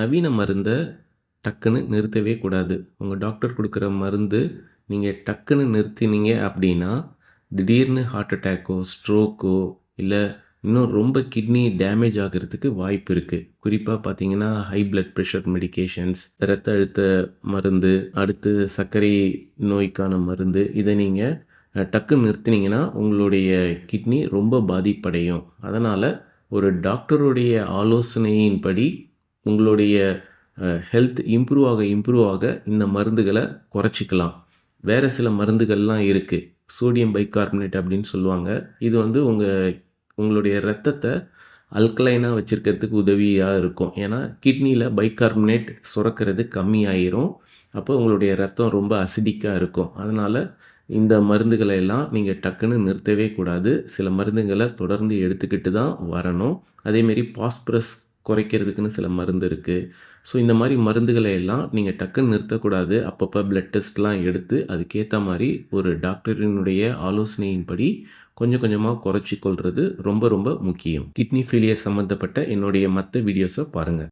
நவீன மருந்தை டக்குன்னு நிறுத்தவே கூடாது. உங்கள் டாக்டர் கொடுக்குற மருந்து நீங்கள் டக்குன்னு நிறுத்தினீங்க அப்படின்னா திடீர்னு ஹார்ட் அட்டாக்கோ ஸ்ட்ரோக்கோ இல்லை இன்னும் ரொம்ப கிட்னி டேமேஜ் ஆகிறதுக்கு வாய்ப்பு இருக்குது குறிப்பாக பார்த்தீங்கன்னா ஹை பிளட் ப்ரெஷர் மெடிகேஷன்ஸ் இரத்த அழுத்த மருந்து அடுத்து சர்க்கரை நோய்க்கான மருந்து இதை நீங்கள் டக்குன்னு நிறுத்தினீங்கன்னா உங்களுடைய கிட்னி ரொம்ப பாதிப்படையும். அதனால் ஒரு டாக்டருடைய ஆலோசனையின்படி உங்களுடைய ஹெல்த் இம்ப்ரூவ் ஆக இம்ப்ரூவ் ஆக இந்த மருந்துகளை குறைச்சிக்கலாம். வேறு சில மருந்துகள்லாம் இருக்குது சோடியம் பைகார்பனேட் அப்படின்னு சொல்லுவாங்க. இது வந்து உங்கள் உங்களுடைய ரத்தத்தை அல்கலைனாக வச்சுருக்கிறதுக்கு உதவியாக இருக்கும். ஏன்னா கிட்னியில் பைகார்பனேட் சுரக்கிறது கம்மியாயிரும். அப்போ உங்களுடைய ரத்தம் ரொம்ப அசிடிக்காக இருக்கும். அதனால் இந்த மருந்துகளை எல்லாம் நீங்கள் டக்குன்னு நிறுத்தவே கூடாது. சில மருந்துகளை தொடர்ந்து எடுத்துக்கிட்டு தான் வரணும். அதேமாரி பாஸ்பரஸ் குறைக்கிறதுக்குன்னு சில மருந்து இருக்குது ஸோ இந்த மாதிரி மருந்துகளை எல்லாம் நீங்கள் டக்குன்னு நிறுத்தக்கூடாது. அப்பப்போ பிளட் டெஸ்ட்லாம் எடுத்து அதுக்கேற்ற மாதிரி ஒரு டாக்டரினுடைய ஆலோசனையின்படி கொஞ்சம் கொஞ்சமாக குறைச்சி கொள்வது ரொம்ப ரொம்ப முக்கியம். கிட்னி ஃபெயிலியர் சம்மந்தப்பட்ட என்னுடைய மற்ற வீடியோஸை பாருங்கள்